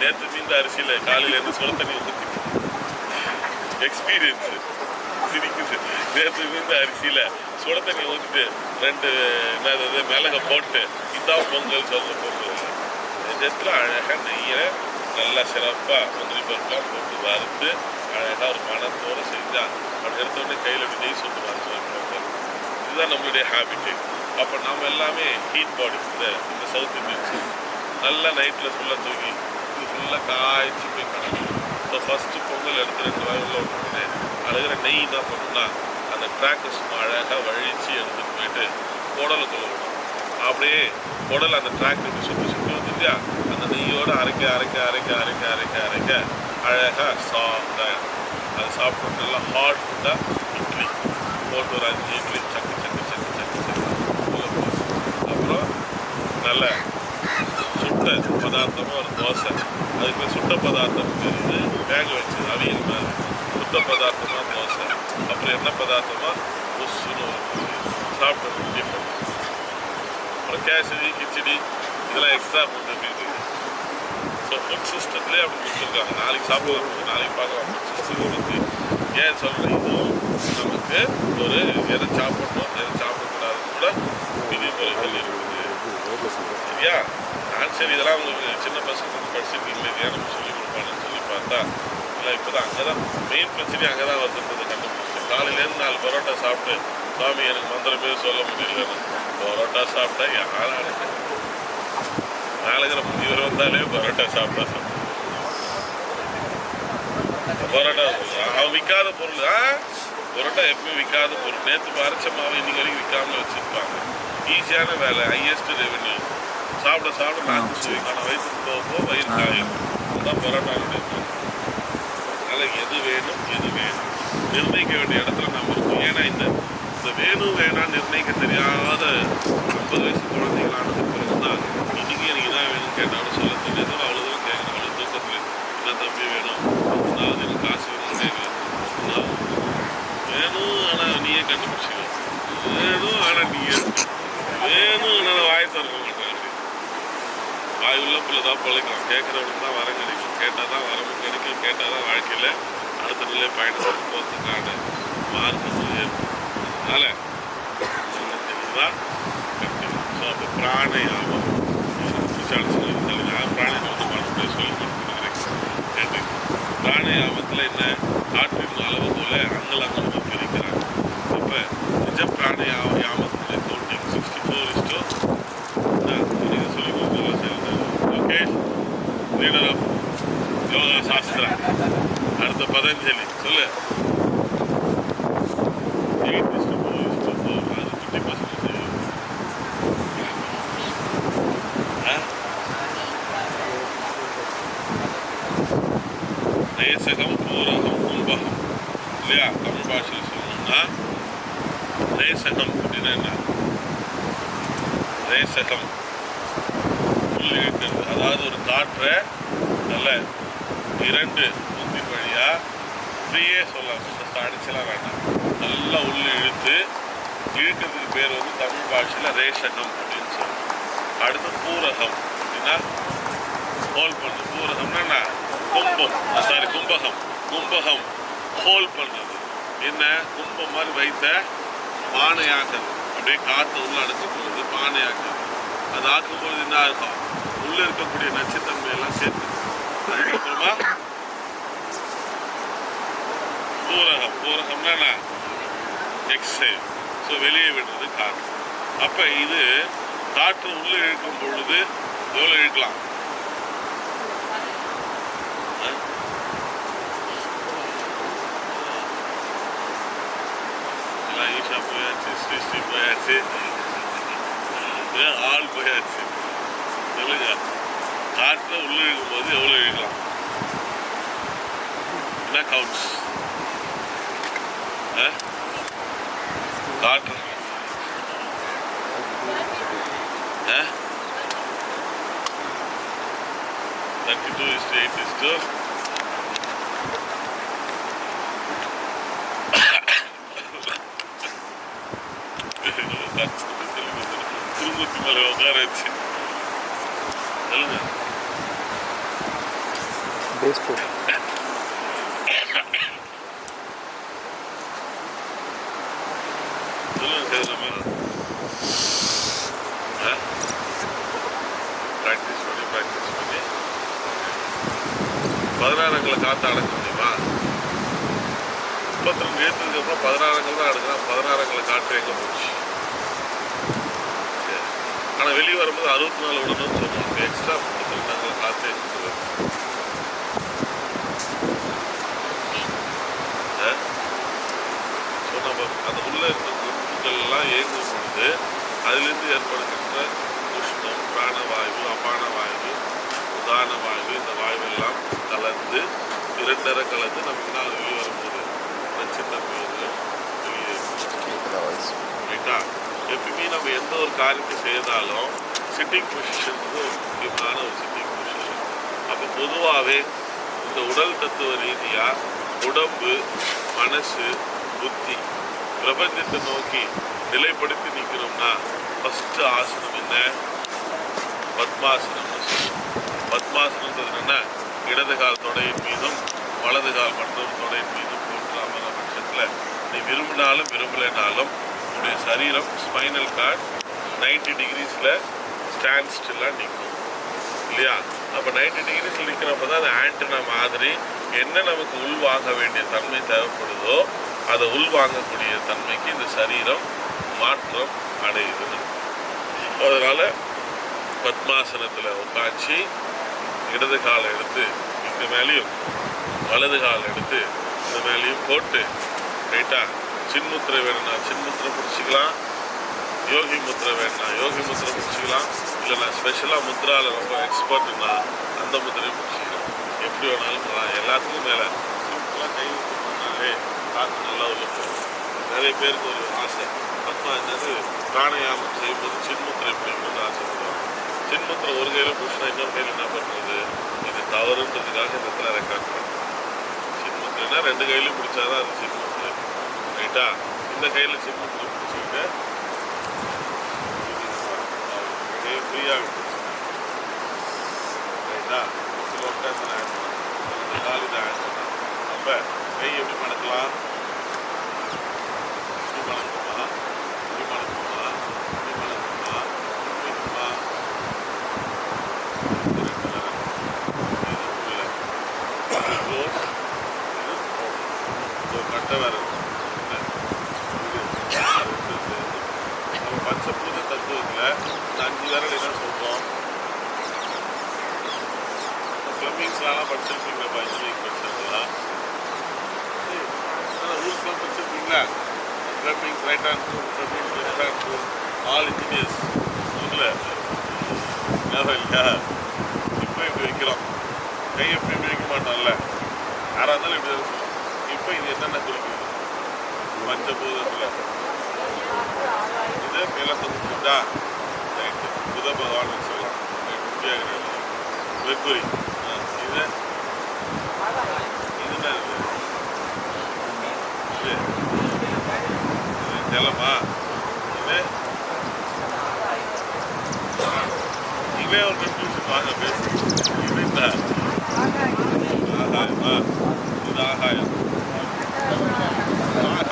நேற்று மீந்த அரிசியில் காலையில் சுட சொல்ல தண்ணி ஊற்றி எக்ஸ்பீரியன்ஸு சிரிக்குது. நேற்று மீந்த அரிசியில் சுட தண்ணி ஊற்றிட்டு ரெண்டு என்னது மிளகை போட்டு இதான் பொங்கல் சொல்ற பொங்கல் நிஜத்தில் அழகாக நெய்யை நல்லா சிறப்பாக முந்திரி பருப்பாக போட்டு வறுத்து அழகாக ஒரு மனத்தோடு செஞ்சால் அப்படி எடுத்தோடனே கையில் அப்படி நெய் சுட்டு வறுத்து பொங்கல் இதுதான் நம்மளுடைய ஹேபிட்டு அப்போ நம்ம எல்லாமே ஹீட் பாடி இந்த இந்த சவுத் இந்தியன்ஸ் நல்லா நைட்டில் ஃபுல்லாக தூங்கி நல்லா காய்ச்சி போய் கிடக்கும் ஸோ ஃபஸ்ட்டு பொங்கல் எடுத்து ரெண்டு வாய் உள்ள விட்டுட்டு அழுகிற நெய் என்ன பண்ணுன்னா அந்த ட்ராக்கை சும்மா அழகாக வழித்து எடுத்துகிட்டு போயிட்டு குடலுக்குள்ள விடும். அப்படியே குடல் அந்த ட்ராக் இப்படி சுற்றி சுற்றி வந்து இல்லையா? அந்த நெய்யோடு அரைக்க அரைக்க அரைக்க அரைக்க அரைக்க அரைக்க அழகாக சாஃப்டாக அது சாப்பிட்டு நல்லா ஹாட் ஃபுட்டாக இட்லி. போட்டு ஒரு அஞ்சு இட்லி சக்கு சக்கு சக்கு சக்கு சக்கு அப்புறம் நல்ல சுட்ட பதார்த்தமாக ஒரு தோசை. அதுக்கு சுட்ட பதார்த்தம் இருந்து வேக வச்சது அவியல் மாதிரி சுட்ட பதார்த்தமாக தோசை அப்புறம் என்ன பதார்த்தமாக புஷ்ஷுன்னு ஒரு சாப்பிட்டு டிஃபன் அப்புறம் கேசரி கிச்சடி இதெல்லாம் எக்ஸ்ட்ரா ஃபுட் இருக்குது ஸோ ஃபுட் சிஸ்டத்துலேயே அப்படி கொடுத்துருக்காங்க. நாளைக்கு சாப்பிடலாம் நாளைக்கு பார்க்கலாம். ஃபுட் சிஸ்டம் வந்து ஏன் சொல்கிறேன் இதுவும் நமக்கு ஒரு எதை சாப்பிடணும் எதை சாப்பிடக்கூடாதுன்னு கூட விதிமுறைகள் இருக்குது. சரியா? நான் சரி இதெல்லாம் உங்களுக்கு சின்ன பசங்களுக்கு படிச்சிருக்கீங்களே இது நம்ம சொல்லி கொடுப்பான்னு சொல்லி பார்த்தா இல்லை இப்போ தான் அங்கே தான் மெயின் பிரச்சனையும் அங்கே தான் வந்துருந்தது கண்டுபிடிச்சேன் காலையிலேருந்து நாலு பரோட்டா சாப்பிட்டு சுவாமி எனக்கு மந்திரமே சொல்ல முடியலன்னு பரோட்டா சாப்பிட்டா யாரும் நாளைக்கு முதியவர் வந்தாலே பரோட்டா சாப்பிட்டா சாப்பிட்டா பரோட்டா அவன் விற்காத பொருள் ஆ? பரோட்டா எப்பயும் விற்காத பொருள். நேற்று அரைச்ச மாவு இன்னைக்கு வரைக்கும் விற்காம வச்சுருப்பாங்க. ஈஸியான வேலை ஹையஸ்ட் ரெவென்யூ சாப்பிட சாப்பிட நாக்கு சுவைக்கான வயிற்றுக்கு போக போக வயிறு காயும். அதுதான் பரோட்டாவுடைய. அதனால எது வேணும் எது வேணும். நிர்ணயிக்க வேண்டிய இடத்துல நம்ம இருக்கோம் ஏன்னா இந்த இந்த வேணும் வேணாம் நிர்ணயிக்க தெரியாத ஐம்பது வயசு குழந்தைகளானது பிறகு தான் இன்னைக்கு எனக்கு இதான் வேணும் கேட்டாலும் சொல்ல தெரியாது. அவ்வளோதான் கேட்கணும் அவ்வளோ தூக்கத்தில் என்ன தம்பி வேணும். அதாவது எனக்கு காசு வேணும் கேட்கல வேணும். ஆனால் நீயே கண்டுபிடிச்சிக்கோ. வேணும் ஆனால் நீயே வேணும் ஆனால் வாய் திறக்க வாய் உள்ள பிள்ளை தான் பிழைக்கலாம் கேட்குறவனுக்கு தான் வரம் கிடைக்கும். கேட்டால் தான் வரமும் கிடைக்கும் கேட்டால் தான் வாழ்க்கையில் அடுத்த நிலையை பயணத்துக்கு போகிறதுக்கான மார்க்கம் அதனால் தான் ஸோ அப்போ பிராணயாமம் விஷால் சொல்லி நான் சொல்லி கொடுத்துருக்கிறேன். பிராணயாமத்தில் என்ன? காற்றின் அளவு போல அங்கலாங்க பிரிக்கிறாங்க அப்போ நிஜ பிராணயாம லீடர் ஆஃப் யோகா சாஸ்திரா அடுத்த பதஞ்சலி சொல்லு eight is to four is to four அது ஃபிஃப்டி பர்சன்டேஜ் நேசகம் பூரகம் கும்பகம் இல்லையா தமிழ் பாஷையில் சொல்லணும்னா நேசகம் அப்படின்னா என்ன நேசகம் புல் இழுக்கிறது அதாவது காற்றை நல்ல இரண்டு முந்தின் வழியாக ஃப்ரீயே சொல்லலாம். கொஞ்சம் அடிச்சலாம் வேண்டாம். நல்லா உள்ளே இழுத்து இழுக்கிறதுக்கு பேர் வந்து தமிழ் பாஷையில் ரேஷனம் அப்படின்னு சொல்லுவோம் அடுத்து பூரகம் அப்படின்னா ஹோல் பண்ணு. பூரகம்னா என்ன? கும்பம். சாரி கும்பகம். கும்பகம். ஹோல் பண்ணுறது என்ன? கும்பம் மாதிரி வைத்த பானையாக்குறது அப்படியே காற்று உள்ள அடைச்சிக்கிறது பானையாக்குறது அது ஆக்கும்பொழுது என்ன இருக்கும் உள்ள இருக்கக்கூடிய நச்சுத்தன்மை எல்லாம் சேர்த்து. அதுக்கப்புறமா பூரகம். பூரகம்னா எக்ஸைல் ஸோ வெளியே விடுறது காற்று. அப்போ இது காற்று உள்ளே இழுக்கும் பொழுது எவ்வளோ இழுக்கலாம்? ஆ? எல்லாம் ஈஷா போயாச்சு ஸ்ரீஸ்ரீ போயாச்சு. ஆள் போயாச்சு. சொல்லுங்க காற்றுல உள்ள இழுக்கும் போது எவ்வளோ இழுக்கலாம் என்ன கவுண்ட்ஸ் காற்று thirty two is to eight is to Thirumoorthy Malai உட்கார வச்சு சொல்லுங்க சேதுராமன் ப்ராக்டிஸ் பண்ணி ப்ராக்டிஸ் பண்ணி பதினாறுங்களை காற்று அடக்க முடியுமா முப்பத்தி ரெண்டு ஏற்றுக்கு அப்புறம் பதினாறுங்கள் தான் அடுக்கிறான் பதினாறுங்களை காற்று எங்கே போச்சு சரி. ஆனா வெளியே வரும்போது அறுபத்தி நாலு விடணும்னு சொல்லுவாங்க எக்ஸ்ட்ரா வரும். ஆ? சொன்ன பாரு, அந்த உள்ள இருக்க உறுப்புகள் எல்லாம் இயங்கும் பொழுது அதிலிருந்து ஏற்படுகின்ற உஷ்ணம் பிராணவாயு அபான வாயு உதான வாயு இந்த வாயு எல்லாம் கலந்து இரண்டரை கலந்து நம்ம முன்னால் வெளியே வரும்போது நச்சுத்தன்மை வந்து வெளியே ரைட்டா எப்பயுமே நம்ம எந்த ஒரு காரியத்தை செய்தாலும் சிட்டிங் பொசிஷன் வந்து ஒரு முக்கியமான ஒரு சிட்டிங் பொசிஷன் அப்போ பொதுவாகவே இந்த உடல் தத்துவ ரீதியாக உடம்பு மனசு புத்தி பிரபஞ்சத்தை நோக்கி நிலைப்படுத்தி நிற்கிறோம்னா ஃபஸ்ட்டு ஆசனம் என்ன? பத்மாசனம்னு சொல்லுவோம் பத்மாசனம்ன்றது என்ன இடது கால் தொடையின் மீதும் வலது கால் மற்றொரு தொடையின் மீதும் போட்டு அமர பட்சத்தில் நீ விரும்பினாலும் விரும்பலைனாலும் சரீரம் ஸ்பைனல் கார்டு 90 டிகிரிஸில் ஸ்டாண்ட் ஸ்டில்லாக நிற்கும். இல்லையா? அப்போ 90 டிகிரிஸில் நிற்கிறப்ப தான் அது ஆண்டனா மாதிரி என்ன நமக்கு உள்வாங்க வேண்டிய தன்மை தேவைப்படுதோ அதை உள்வாங்கக்கூடிய தன்மைக்கு இந்த சரீரம் மாற்றம் அடையுது அதனால் பத்மாசனத்தில் உட்காந்து இடது காலை எடுத்து இந்த மேலேயும் வலது கால் எடுத்து இந்த மேலேயும் போட்டு ரைட்டாக சின்முத்திரை வேணும்னா சின்முத்திரை பிடிச்சிக்கலாம். யோகி முத்திரை வேணும்னா யோகி முத்திரை பிடிச்சிக்கலாம். இல்லை நான் ஸ்பெஷலாக முத்ராவில் ரொம்ப எக்ஸ்பர்ட்னா அந்த முத்திரையும் பிடிச்சிக்கலாம். எப்படி வேணாலும் பண்ணலாம் எல்லாத்துக்கும் மேலே. சிம்பிளாக கை பண்ணாலே காற்று நல்லா உள்ள போகும் நிறைய பேருக்கு ஒரு ஆசை. அப்போ என்னது? பிராணயாமம் செய்யும்போது சின்முத்திரை பிடிக்கணும்னு ஆசைப்படுவாங்க. சின்முத்திரை ஒரு கையில் பிடிச்சினா இன்னொரு கையில் என்ன பண்ணுறது? இது தவறுன்றதுக்காக இந்த இடத்துல ரெக்கார்ட் பண்ணுறேன் சின்முத்திரைனா ரெண்டு கையிலையும் பிடிச்சாதான் அது சின்முத்திரை. ரைட்டா இந்த கையில் சின்முத்திரை பிடிச்சிக்கிட்டு அப்படியே ஃப்ரீயாக விட்டு ரைட்டா? சில ஒட்டாசன ஆட் பண்ணலாம் கால் இதை ஆட் பண்ணலாம் நம்ம கை எப்படி மடக்கலாம் இப்படி மடக்குமா இப்படி மடக்குமா இப்படி மடக்குமா இப்படி இருக்குமா இது ரெண்டு விரல். இது உள்ள. இது close. இது open. இது கட்டை விரல். என்ன? இது ரெண்டு சேர்ந்து. நம்ம பஞ்சபூத தத்துவத்தில் இந்த அஞ்சு விரல் என்ன சொல்றோம் ஃபிளமிங்ஸ்லாம் படிச்சிருப்பீங்களா இன்ஜினியரிங் படிச்சிருந்தா ஊருக்குலாம் படிச்சிருப்பீங்களா Fleming's right hand to Fleming's left hand to all engineers இல்லை ஞாபகம் இல்லையா இப்போ இப்படி வைக்கிறோம் கை எப்படி இப்படி வைக்க மாட்டோம்ல யாராக இருந்தாலும் இப்படி தான் இப்போ இது என்னென்ன குறிக்குது? பஞ்சபூதத்தில். இது நிலத்துக்கு புத்தா. ரைட்டு புத பகவான் சொல்லலாம். ரைட் இது? இது என்ன இது? இது. இது இது? இவே ஒரு கன்ஃபியூஷன் வாங்க பேசு. இது இந்த. ஆகாயமா ஆகாயம்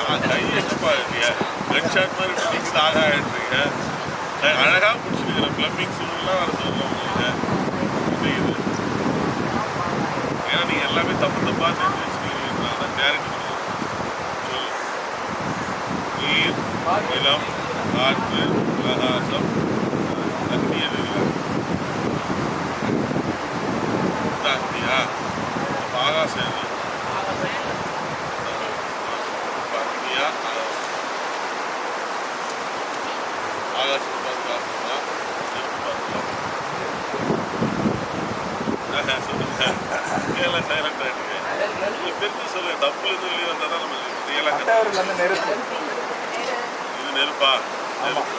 ஆ- கை என்னப்பா இருக்கீங்க ரெட் ஷர்ட் மாதிரி இப்படி ஆகாயன்றீங்க அஹ் பிடிச்சிருக்கிற வர சொல்லலாம் உங்களுக்கு புரியுது ஏன்னா நீங்கள் எல்லாமே தப்பு தப்பாக தெரிஞ்சு வச்சுக்கிறீங்கனால தான் கிளாரிட்டி நீர் நிலம் காற்று பிரகாசம் தண்ணி எது இல்லை ஆகாசம் எது அக்னியா ஆகாசத்தை பார்த்து காரணமா நெருப்பு பார்த்து காரணமா சொல்லுங்க ரியலாக டைரக்டாக இருக்கு உங்களுக்கு தெரிஞ்சு சொல்லுங்க தப்பு எதுவும் இல்லையோ வந்தால் தான் கட்டாயூரில் வந்து நெருப்பு இது நெருப்பா ஆமாம்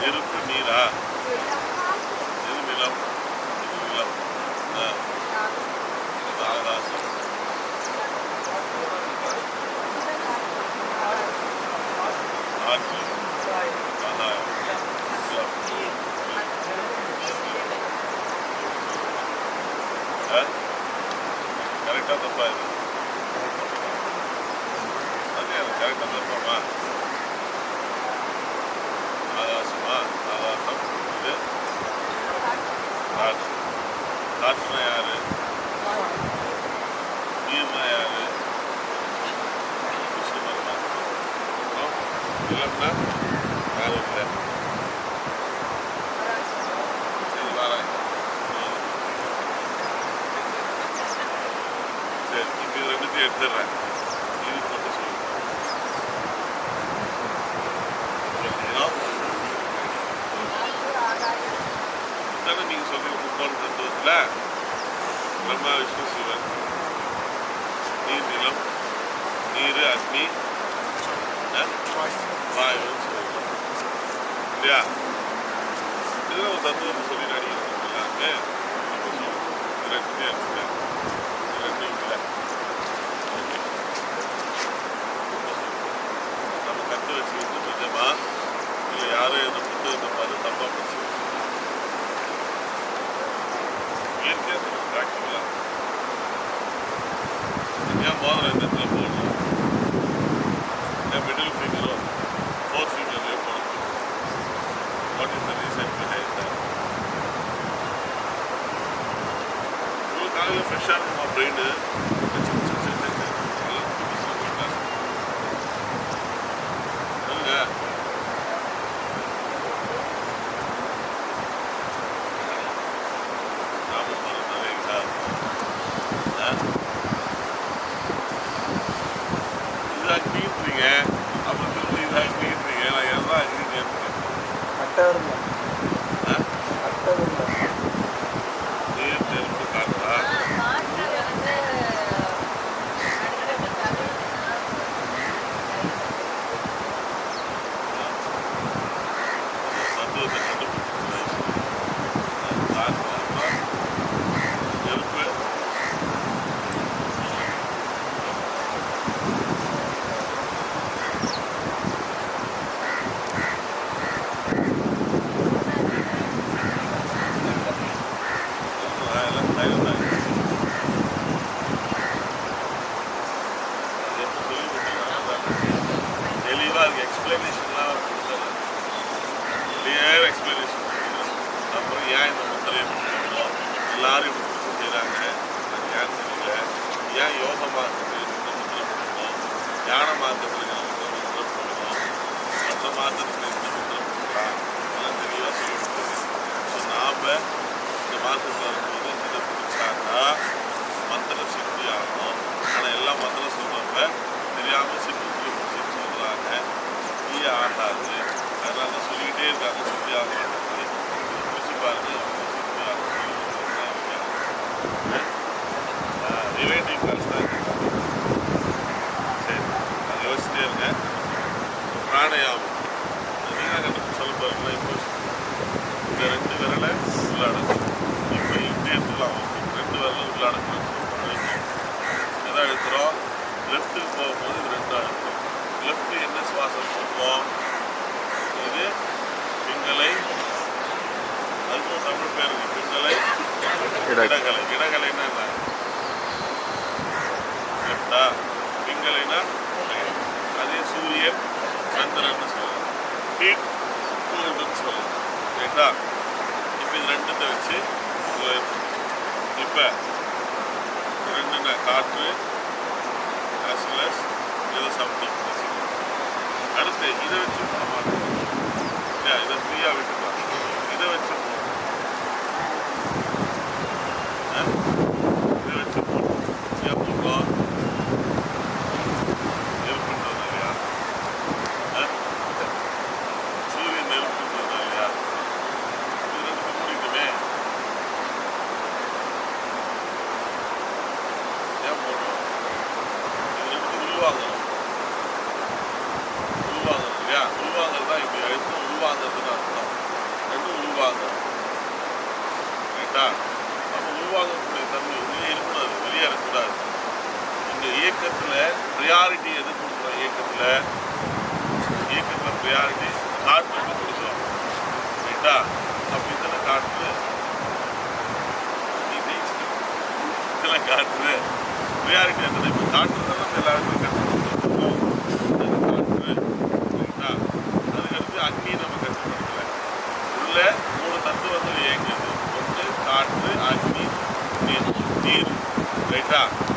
நெருப்பு நீரா இது நிலம் இது நிலம் ஆகாசம் ஆற்று கரெக்டாக தப்பா இது அது கரெக்டாக தப்பாமா ஆகாசமா ஆகாசம் இது காற்று காற்றுனா யாரு நீர்னா யாரு விஷ்ணு பரமாத்மா அப்புறம் நிலம்னா யாரும் இல்லை சரி வரேன் சரி இப்போ இது ரெண்டுத்தையும் எடுத்துடுறேன் இது மட்டும் சொல்லு ஏன்னா தானே நீங்கள் சொல்றீங்க முக்கோண தத்துவத்தில் பிரம்மா விஷ்ணு சிவன் நீர் நிலம் நீர் அக்னி ஆ? வாயுன்னு சொல்லுவோம் இல்லையா இதுல ஒரு தத்துவம் சொல்லி நடிக்கிறோம் எல்லாருமே அப்போ சொல்லுவோம் இது ரெண்டுமே இருக்குல்ல இது இல்லை நம்ம கற்று வச்சுக்கிட்டு நிஜமா இல்லை யாரும் இந்த புத்தகத்தை பார்த்து தப்பாக படிச்சு இயற்கையாக ப்ராக்டிக்கலாக ஏன் மோதிரம் இந்த இடத்துல போடணும் காலையில் ஃப்ரெஷ்ஷாக இருக்குமா பிரெயின் சொல்லுங்க நாம மறந்தாலே எக்ஸாம் இது அக்னின்றீங்க அப்புறம் திரும்ப இது அக்னின்றீங்க நான் எல்லாம் அக்னின்னு இருக்கேன் அட்டவரில் ஆ? அட்டவரில் நீர் நெருப்பு காற்றா தத்துவத்தை கண்டுபிடிச்சிருக்காரு காற்று நெருப்பு எல்லாம் தைரியம் தான் அது எப்போ சொல்லி கொடுத்தீங்கன்னா தெளிவாக அதுக்கு எக்ஸ்பிளனேஷன்லாம் கொடுத்தல கிளியர் எக்ஸ்பிளனேஷன் அப்புறம் ஏன் இந்த முத்திரையை பிடிக்கணும் மாதிரி செய்கிறாங்க அது ஏன் தெரியல. ஏன் யோக மார்க்கத்தில் ஞான மார்க்கத்தில் மற்ற மார்க்கத்தில் இந்த முத்திரை கொடுக்கலாம் தெளிவாக சொல்லி ஸோ நாம் இந்த மார்க்கத்தில் வரும்போது இதை பிடிச்சாக்கா மந்திர சித்தி ஆகணும். ஆனால் எல்லாம் மந்திரம் சொல்கிறவங்க தெரியாமல் சித்தி பிடிச்சி சொல்கிறாங்க சித்தியே ஆகாது. அதனால தான் சொல்லிக்கிட்டே இருக்காங்க சித்தி ஆக மாட்டேங்குது இது பாருங்கள் பாருங்க சித்தி ஆகும் சொல்லி கொடுத்துருக்காங்க ரிலேட்டிவ் கிளாஸ் தான் இது. சரி அது யோசிச்சிட்டே இருங்க பிராணயாமம் நீங்கள் கண்டுபிடிச்சு சொல்ல பாருங்களா இப்போ இந்த ரெண்டு விரலை உள்ளடக்கும். இப்போ எடுத்துக்கலாம் ரெண்டு விரலும் உள்ளடக்கணும் எதை எடுக்கிறோம். லெஃப்ட்டுக்கு போகும்போது இது ரெண்டு அழுத்தம் லெஃப்ட் என்ன சுவாசம் கொடுப்போம் இது பிங்களை அதுக்கு ஒரு தமிழ் பேர் இருக்கு. பிங்களை இடகலை. இடகலைன்னா என்ன? லெஃப்டா பிங்கலைனா அதே சூரியன் சந்திரன்னு சொல்லலாம் ஹீட் கூல்டுன்னு சொல்லலாம் ரைட்டா இப்போ இது ரெண்டுத்தை வச்சு இப்போ ரெண்டுன்னா காற்று ஆஸ் வெல் அஸ் ஏதோ சம்திங் அடுத்து இதை வச்சு பண்ண மாட்டோம் இல்லையா இதை ஃப்ரீயாக விட்டுருவாங்க உருவாகும். ரைட்டா அப்போ உருவாகக்கூடிய தன்மை உள்ளே இருக்கக்கூடாது வெளியேறக்கூடாது இந்த இயக்கத்தில் ப்ரியாரிட்டி எது கொடுக்குறோம் இயக்கத்தில்? இயக்கத்தில் ப்ரியாரிட்டி நாட்டுக்கு கொடுக்குறோம் ரைட்டா அப்போ இதில் காற்று? இதில் காற்று. ப்ரியாரிட்டி எத்தனை இப்போ காற்று தான் எல்லாருக்கும் கற்றுக்கணும் காற்று. ரைட்டா அதுக்கடுத்து அக்னி நமக்கு இதில் மூணு தத்துவங்கள் இயங்குது. ஒன்று காற்று அக்னி நீர். நீர். ரைட்டா?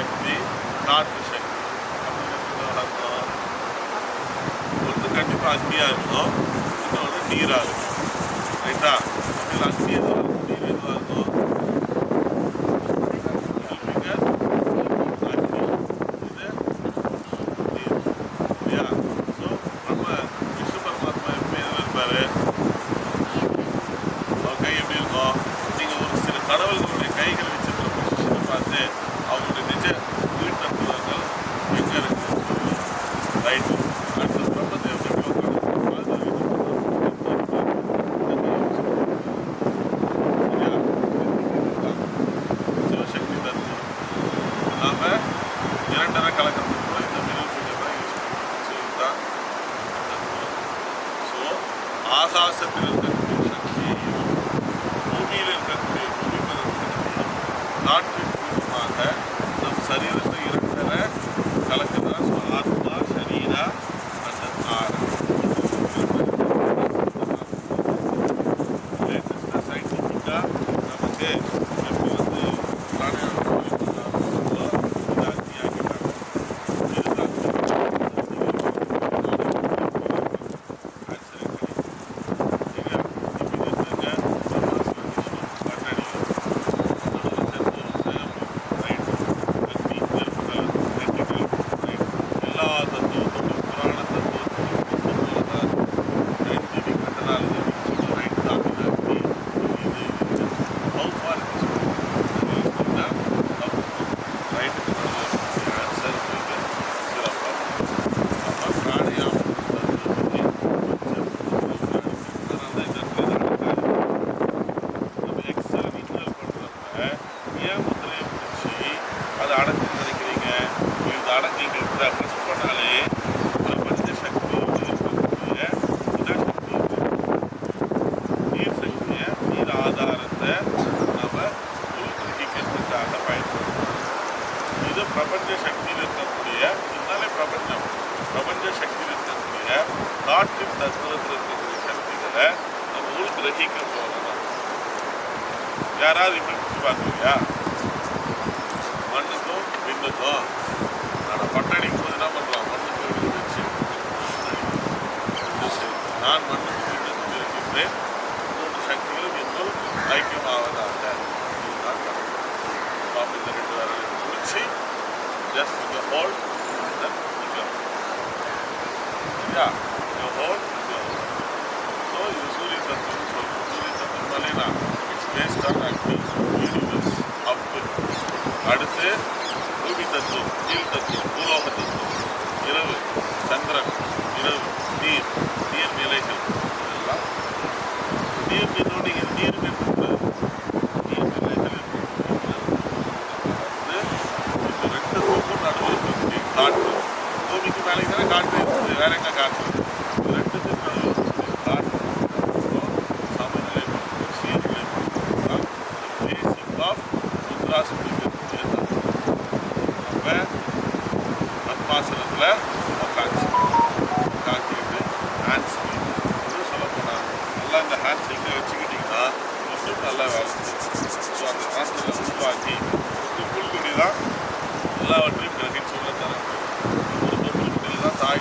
சக்தி காற்று சக்தி தமிழகத்தில் வளர்ந்தோம் ஒன்று கண்டிப்பாக அக்னியாக இருக்கும். இன்னொன்று நீராக இருக்கும். ரைட்டா?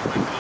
问题。